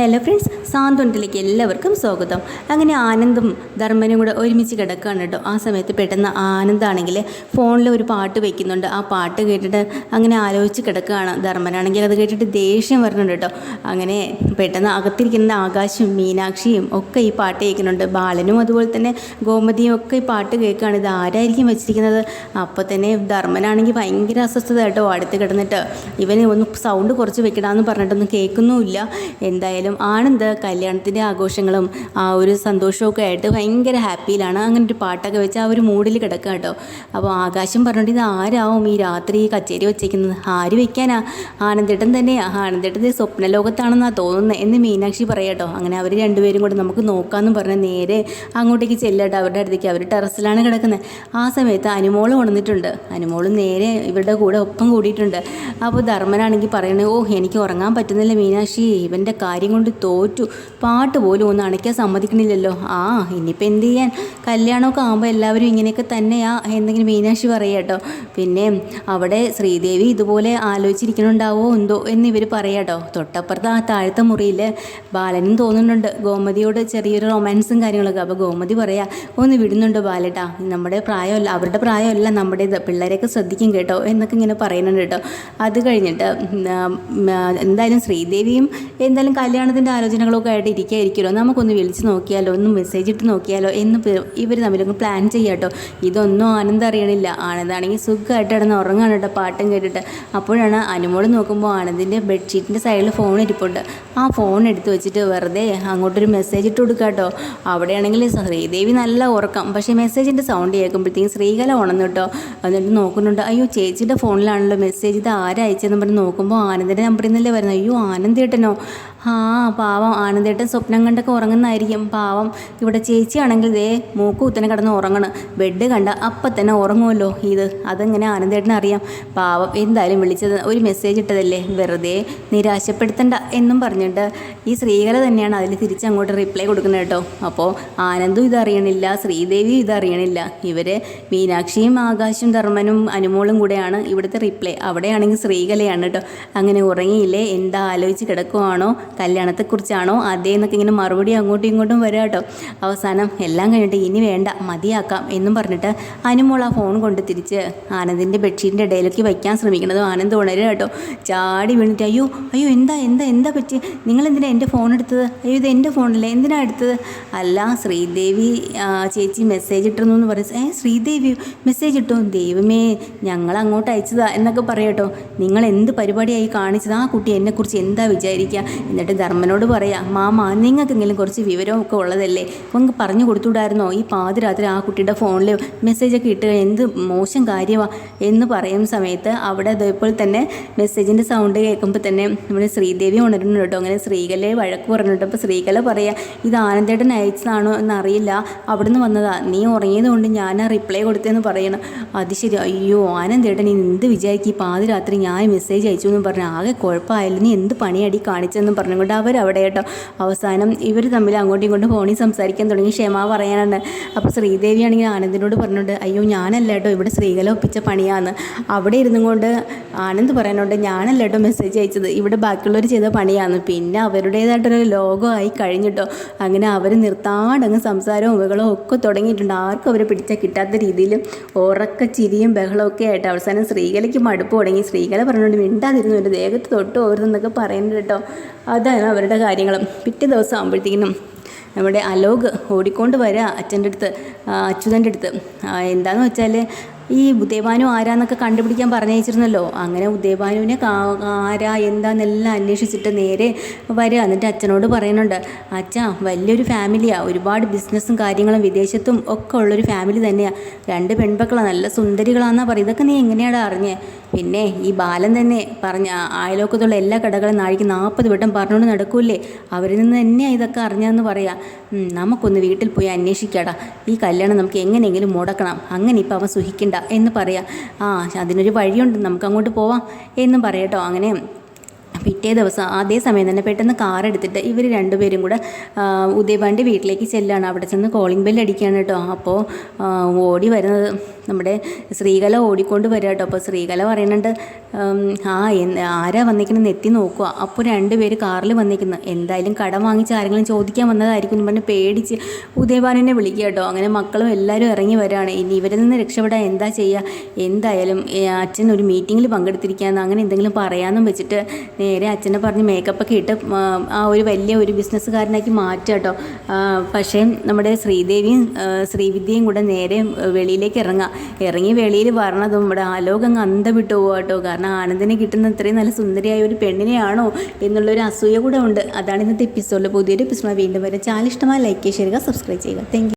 Hello friends സാന്ത്വനത്തിലേക്ക് എല്ലാവർക്കും സ്വാഗതം. അങ്ങനെ ആനന്ദും ധർമ്മനും കൂടെ ഒരുമിച്ച് കിടക്കുകയാണ് കേട്ടോ. ആ സമയത്ത് പെട്ടെന്ന് ആനന്ദാണെങ്കിൽ ഫോണിൽ ഒരു പാട്ട് വെക്കുന്നുണ്ട്. ആ പാട്ട് കേട്ടിട്ട് അങ്ങനെ ആലോചിച്ച് കിടക്കുകയാണ് ധർമ്മനാണെങ്കിൽ അത് കേട്ടിട്ട് ദേഷ്യം വരുന്നുണ്ട് കേട്ടോ. അങ്ങനെ പെട്ടെന്ന് അകത്തിരിക്കുന്ന ആകാശും മീനാക്ഷിയും ഒക്കെ ഈ പാട്ട് കേൾക്കുന്നുണ്ട്. ബാലനും അതുപോലെ തന്നെ ഗോമതിയും ഒക്കെ ഈ പാട്ട് കേൾക്കുകയാണ്. ഇത് ആരായിരിക്കും വെച്ചിരിക്കുന്നത്? അപ്പോൾ തന്നെ ധർമ്മനാണെങ്കിൽ ഭയങ്കര അസ്വസ്ഥത കേട്ടോ അടുത്ത് കിടന്നിട്ട്. ഇവന് ഒന്ന് സൗണ്ട് കുറച്ച് വെക്കണമെന്ന് പറഞ്ഞിട്ടൊന്നും കേൾക്കുന്നുമില്ല. എന്തായാലും ആനന്ദ് കല്യാണത്തിന്റെ ആഘോഷങ്ങളും ആ ഒരു സന്തോഷമൊക്കെ ആയിട്ട് ഭയങ്കര ഹാപ്പിയിലാണ്. അങ്ങനെ ഒരു പാട്ടൊക്കെ വെച്ച് ആ ഒരു മൂഡിൽ കിടക്കുക കേട്ടോ അപ്പോൾ ആകാശം പറഞ്ഞിട്ട് ഇത് ആരാവും ഈ രാത്രി കച്ചേരി വെച്ചേക്കുന്നത്? ആര് വെക്കാനാ? ആനന്ദേട്ടൻ തന്നെയാ. ആനന്ദേട്ടൻ സ്വപ്ന ലോകത്താണെന്നാണ് തോന്നുന്നത് എന്ന് മീനാക്ഷി പറയാട്ടോ അങ്ങനെ അവർ രണ്ടുപേരും കൂടെ നമുക്ക് നോക്കാമെന്ന് പറഞ്ഞ് നേരെ അങ്ങോട്ടേക്ക് ചെല്ലട്ടോ അവരുടെ അടുത്തേക്ക്. അവർ ടെറസിലാണ് കിടക്കുന്നത് ആ സമയത്ത് അനുമോൾ ഉണർന്നിട്ടുണ്ട്. അനുമോൾ നേരെ ഇവരുടെ കൂടെ ഒപ്പം കൂടിയിട്ടുണ്ട്. അപ്പോൾ ധർമ്മനാണെങ്കിൽ പറയണേ ഓ എനിക്ക് ഉറങ്ങാൻ പറ്റുന്നില്ല മീനാക്ഷി. ഇവന്റെ കാര്യം കൊണ്ട് തോറ്റു. പാട്ട് പോലും ഒന്ന് അണയ്ക്കാൻ സമ്മതിക്കണില്ലല്ലോ. ആ ഇനിയിപ്പോൾ എന്ത് ചെയ്യാൻ? കല്യാണമൊക്കെ ആകുമ്പോൾ എല്ലാവരും ഇങ്ങനെയൊക്കെ തന്നെയാ എന്തെങ്കിലും മീനാക്ഷി പറയുക കേട്ടോ പിന്നെ അവിടെ ശ്രീദേവി ഇതുപോലെ ആലോചിച്ചിരിക്കണുണ്ടാവോ എന്തോ എന്ന് ഇവർ പറയാട്ടോ തൊട്ടപ്പുറത്ത് ആ താഴത്തെ മുറിയിൽ ബാലനും തോന്നുന്നുണ്ട്. ഗോമതിയോട് ചെറിയൊരു റൊമാൻസും കാര്യങ്ങളൊക്കെ. അപ്പോൾ ഗോമതി പറയാ ഒന്ന് വിടുന്നുണ്ടോ ബാലേട്ടാ? നമ്മുടെ പ്രായമല്ല അവരുടെ പ്രായമല്ല നമ്മുടെ പിള്ളേരെയൊക്കെ ശ്രദ്ധിക്കും കേട്ടോ എന്നൊക്കെ ഇങ്ങനെ പറയുന്നുണ്ട് കേട്ടോ അത് കഴിഞ്ഞിട്ട് എന്തായാലും ശ്രീദേവിയും എന്തായാലും കല്യാണത്തിന്റെ ആലോചനകളൊക്കെ ആയിട്ട് ഇരിക്കായിരിക്കുമല്ലോ. നമുക്കൊന്ന് വിളിച്ച് നോക്കിയാലോ ഒന്ന് മെസ്സേജ് ഇട്ട് നോക്കിയാലോ എന്ന് ഇവർ തമ്മിലൊന്ന് പ്ലാൻ ചെയ്യാട്ടോ. ഇതൊന്നും ആനന്ദ് അറിയണില്ല. ആനന്ദാണെങ്കിൽ സുഖമായിട്ട് കിടന്ന് ഉറങ്ങാണ് കേട്ടോ പാട്ടും കേട്ടിട്ട്. അപ്പോഴാണ് അനുമോൾ നോക്കുമ്പോൾ ആനന്ദിന്റെ ബെഡ്ഷീറ്റിന്റെ സൈഡിൽ ഫോൺ ഇരിപ്പുണ്ട്. ആ ഫോൺ എടുത്ത് വെച്ചിട്ട് വെറുതെ അങ്ങോട്ടൊരു മെസ്സേജ് ഇട്ട് കൊടുക്കാട്ടോ കേട്ടോ. അവിടെയാണെങ്കിൽ ശ്രീദേവി നല്ല ഉറക്കം. പക്ഷേ മെസ്സേജിന്റെ സൗണ്ട് കേൾക്കുമ്പോഴത്തേക്കും ശ്രീകല ഉണന്നു കേട്ടോ. എന്നിട്ട് നോക്കുന്നുണ്ട് അയ്യോ ചേച്ചിയുടെ ഫോണിലാണല്ലോ മെസ്സേജ് ഇത് ആരാ അയച്ചതെന്ന് പറഞ്ഞ് നോക്കുമ്പോൾ ആനന്ദിന്റെ നമ്പറിൽ നിന്നല്ലേ വരുന്നത്? അയ്യോ ആനന്ദേട്ടനോ ആ പാവം. ആനന്ദേട്ടൻ സ്വപ്നം കണ്ടൊക്കെ ഉറങ്ങുന്നതായിരിക്കും. പാവം. ഇവിടെ ചേച്ചിയാണെങ്കിൽ ദേ മൂക്ക് കുത്തനെ കിടന്ന് ഉറങ്ങണം. ബെഡ് കണ്ട അപ്പം തന്നെ ഉറങ്ങുമല്ലോ ഇത്. അതെങ്ങനെ ആനന്ദേട്ടൻ അറിയാം? പാവം എന്തായാലും വിളിച്ചത് ഒരു മെസ്സേജ് ഇട്ടതല്ലേ? വെറുതെ നിരാശപ്പെടുത്തണ്ട എന്നും പറഞ്ഞിട്ട് ഈ സ്ത്രീകളെ തന്നെയാണ് അതിൽ തിരിച്ചങ്ങോട്ട് റിപ്ലൈ കൊടുക്കുന്നത് കേട്ടോ. അപ്പോൾ ആനന്ദും ഇതറിയണില്ല ശ്രീദേവിയും ഇതറിയണില്ല ഇവരെ മീനാക്ഷിയും ആകാശും ധർമ്മനും അനുമോളും കൂടെയാണ് ഇവിടുത്തെ റിപ്ലൈ അവിടെയാണെങ്കിൽ ശ്രീകലയാണ് കേട്ടോ. അങ്ങനെ ഉറങ്ങിയില്ലേ? എന്താ ആലോചിച്ച് കിടക്കുവാണോ? കല്യാണത്തെക്കുറിച്ചാണോ അതേ എന്നൊക്കെ ഇങ്ങനെ മറുപടി അങ്ങോട്ടും ഇങ്ങോട്ടും വരിക കേട്ടോ. അവസാനം എല്ലാം കഴിഞ്ഞിട്ട് ഇനി വേണ്ട മതിയാക്കാം എന്നും പറഞ്ഞിട്ട് അനുമോൾ ആ ഫോൺ കൊണ്ട് തിരിച്ച് ആനന്ദിന്റെ ബെഡ്ഷീറ്റിന്റെ ഇടയിലേക്ക് വയ്ക്കാൻ ശ്രമിക്കുന്നത് ആനന്ദ് ഉണരുക കേട്ടോ. ചാടി വീണിട്ട് അയ്യോ അയ്യോ എന്താ എന്താ എന്താ പറ്റി? നിങ്ങൾ എന്തിനാ എന്റെ ഫോൺ എടുത്തത്? അയ്യോ ഇത് എന്റെ ഫോണല്ലേ എന്തിനാ എടുത്തത്? അല്ല ശ്രീദേവി ചേച്ചി മെസ്സേജ് ഇട്ടിരുന്നു എന്ന് പറയും. ഏ ശ്രീദേവി മെസ്സേജ് ഇട്ടു? ദൈവമേ ഞങ്ങൾ അങ്ങോട്ട് അയച്ചതാ എന്നൊക്കെ പറയട്ടോ നിങ്ങൾ എന്ത് പരിപാടിയായി കാണിച്ചത്? ആ കുട്ടി എന്നെക്കുറിച്ച് എന്താ വിചാരിക്കുക എന്നിട്ട് ധർമ്മനോട് പറയാം മാമ നിങ്ങൾക്കെങ്കിലും കുറച്ച് വിവരമൊക്കെ ഉള്ളതല്ലേ? നിങ്ങൾക്ക് പറഞ്ഞു കൊടുത്തുകൂടായിരുന്നോ ഈ പാതിരാത്രി ആ കുട്ടിയുടെ ഫോണിൽ മെസ്സേജൊക്കെ ഇട്ട് എന്ത് മോശം കാര്യമാണ് എന്ന് പറയുന്ന സമയത്ത് അവിടെ അതേപോലെ തന്നെ മെസ്സേജിന്റെ സൗണ്ട് കേൾക്കുമ്പോൾ തന്നെ നമ്മുടെ ശ്രീദേവി ഉണരുന്നു കേട്ടോ. അങ്ങനെ ശ്രീകലയെ വഴക്ക് പറഞ്ഞിട്ട് അപ്പോൾ ശ്രീകല പറയാ ഇത് ആനന്ദേട്ടൻ അയച്ചതാണോ എന്നറിയില്ല. അവിടെ നിന്ന് വന്നതാ. നീ ഉറങ്ങിയതുകൊണ്ട് ഞാൻ ആ റിപ്ലൈ കൊടുത്തതെന്ന് പറയണം. അത് ശരി. അയ്യോ ആനന്ദേട്ടൻ എന്ത് വിചാരിക്കും? ഈ പാതിരാത്രി ഞാൻ മെസ്സേജ് അയച്ചു എന്ന് പറഞ്ഞു ആകെ കുഴപ്പമായാലും നീ എന്ത് പണിയടി കാണിച്ചതെന്ന് പറഞ്ഞുകൊണ്ട് അവരവിടെ കേട്ടോ. അവസാനം ഇവർ തമ്മിൽ അങ്ങോട്ടും ഇങ്ങോട്ടും ഫോണിൽ സംസാരിക്കാൻ തുടങ്ങി. ക്ഷമ പറയാനാണ്. അപ്പോൾ ശ്രീദേവി ആണെങ്കിൽ ആനന്ദിനോട് പറഞ്ഞിട്ടുണ്ട് അയ്യോ ഞാനല്ല കേട്ടോ. ഇവിടെ സ്ത്രീകളെ ഒപ്പിച്ച പണിയാണ് അവിടെ ഇരുന്നും കൊണ്ട് ആനന്ദ് പറയാനുണ്ട് ഞാനല്ല കേട്ടോ മെസ്സേജ് അയച്ചത്. ഇവിടെ ബാക്കിയുള്ളവർ ചെയ്ത പണിയാണ്. പിന്നെ അവരുടേതായിട്ടൊരു ലോകമായി കഴിഞ്ഞിട്ടോ അങ്ങനെ അവർ നിർത്താണ്ടങ്ങ് സംസാരവും ബഹളവും ഒക്കെ തുടങ്ങിയിട്ടുണ്ട്. ആർക്കും അവരെ പിടിച്ചാൽ കിട്ടാത്ത രീതിയിൽ ഉറക്ക ചിരിയും ബഹളവും ഒക്കെ ആയിട്ട് അവസാനം ശ്രീകലയ്ക്ക് മടുപ്പ് തുടങ്ങി. സ്ത്രീകളെ പറഞ്ഞുകൊണ്ട് മിണ്ടാതിരുന്നു എന്റെ ദേഹത്ത് തൊട്ട് ഓരോന്നൊക്കെ പറയുന്നുണ്ട് കേട്ടോ അതാണ് അവരുടെ കാര്യങ്ങൾ പിറ്റേ ദിവസം ആകുമ്പോഴത്തേക്കിനും നമ്മുടെ അലോക് ഓടിക്കൊണ്ട് വരിക അച്ഛന്റെ അടുത്ത് അച്യുതന്റെ അടുത്ത്. എന്താണെന്ന് വെച്ചാൽ ഈ ഉദയഭാനു ആരാന്നൊക്കെ കണ്ടുപിടിക്കാൻ പറഞ്ഞയച്ചിരുന്നല്ലോ. അങ്ങനെ ഉദയഭാനുവിനെ ആരാ എന്താന്നെല്ലാം അന്വേഷിച്ചിട്ട് നേരെ വരിക എന്നിട്ട് അച്ഛനോട് പറയുന്നുണ്ട് അച്ഛാ വലിയൊരു ഫാമിലിയാണ് ഒരുപാട് ബിസിനസ്സും കാര്യങ്ങളും വിദേശത്തും ഒക്കെ ഉള്ളൊരു ഫാമിലി തന്നെയാണ് രണ്ട് പെൺമക്കളാണ് നല്ല സുന്ദരികളാണെന്നാണ് പറയും ഇതൊക്കെ നീ എങ്ങനെയാണ് അറിഞ്ഞേ? പിന്നെ ഈ ബാലൻ തന്നെ പറഞ്ഞ അയലോക്കത്തുള്ള എല്ലാ കടകളും നാഴിക്ക് നാൽപ്പത് വട്ടം പറഞ്ഞുകൊണ്ട് നടക്കൂല്ലേ? അവരിൽ നിന്ന് തന്നെയാണ് ഇതൊക്കെ അറിഞ്ഞതെന്ന് പറയാം. നമുക്കൊന്ന് വീട്ടിൽ പോയി അന്വേഷിക്കാടാ. ഈ കല്യാണം നമുക്ക് എങ്ങനെയെങ്കിലും മുടക്കണം. അങ്ങനെ ഇപ്പം അവൻ സുഖിക്കണ്ട എന്ന് പറയാം. ആ അതിനൊരു വഴിയുണ്ട്. നമുക്ക് അങ്ങോട്ട് പോവാം എന്നും പറയട്ടോ. അങ്ങനെ പിറ്റേ ദിവസം അതേ സമയം തന്നെ പെട്ടെന്ന് കാർ എടുത്തിട്ട് ഇവർ രണ്ടുപേരും കൂടെ ഉദയപാണ്ടി വീട്ടിലേക്ക് ചെല്ലാണ്. അവിടെ ചെന്ന് കോളിംഗ് ബെൽ അടിക്കുകയാണ് കേട്ടോ. അപ്പോൾ ഓടി വരുന്നത് നമ്മുടെ ശ്രീകല ഓടിക്കൊണ്ട് വരിക കേട്ടോ. അപ്പോൾ ശ്രീകല പറയുന്നുണ്ട് ആ ആരാ വന്നിരിക്കുന്നത്? എത്തി നോക്കുക. അപ്പോൾ രണ്ടുപേര് കാറിൽ വന്നിരിക്കുന്നു. എന്തായാലും കടം വാങ്ങിച്ച് ആരെങ്കിലും ചോദിക്കാൻ വന്നതായിരിക്കും എന്ന് പറഞ്ഞ് പേടിച്ച് ഉദയഭാനെ വിളിക്കുക കേട്ടോ. അങ്ങനെ മക്കളും എല്ലാവരും ഇറങ്ങി വരികയാണ്. ഇനി ഇവരിൽ നിന്ന് രക്ഷപ്പെടാൻ എന്താ ചെയ്യുക? എന്തായാലും അച്ഛൻ ഒരു മീറ്റിങ്ങിൽ പങ്കെടുത്തിരിക്കുകയെന്ന് അങ്ങനെ എന്തെങ്കിലും പറയാമെന്നും വെച്ചിട്ട് നേരെ അച്ഛനെ പറഞ്ഞ് മേക്കപ്പൊക്കെ ഇട്ട് ആ, ഒരു വലിയ ഒരു ബിസിനസ്സുകാരനാക്കി മാറ്റുക കേട്ടോ. പക്ഷേ നമ്മുടെ ശ്രീദേവിയും ശ്രീവിദ്യയും കൂടെ നേരെ വെളിയിലേക്ക് ഇറങ്ങുക. ഇറങ്ങി വെളിയിൽ വരണത് നമ്മുടെ ആലോകം അങ്ങ് അന്തം വിട്ടു പോവുക കേട്ടോ. കാരണം ആനന്ദിനെ കിട്ടുന്ന ഇത്രയും നല്ല സുന്ദരിയായ ഒരു പെണ്ണിനെയാണോ എന്നുള്ളൊരു അസൂയ കൂടെ ഉണ്ട്. അതാണ് ഇന്നത്തെ എപ്പിസോഡിൽ പുതിയൊരു എപ്പിസോഡ് വീണ്ടും വരെ ചാനൽ ലൈക്ക് ചെയ്യുക സബ്സ്ക്രൈബ് ചെയ്യുക. താങ്ക്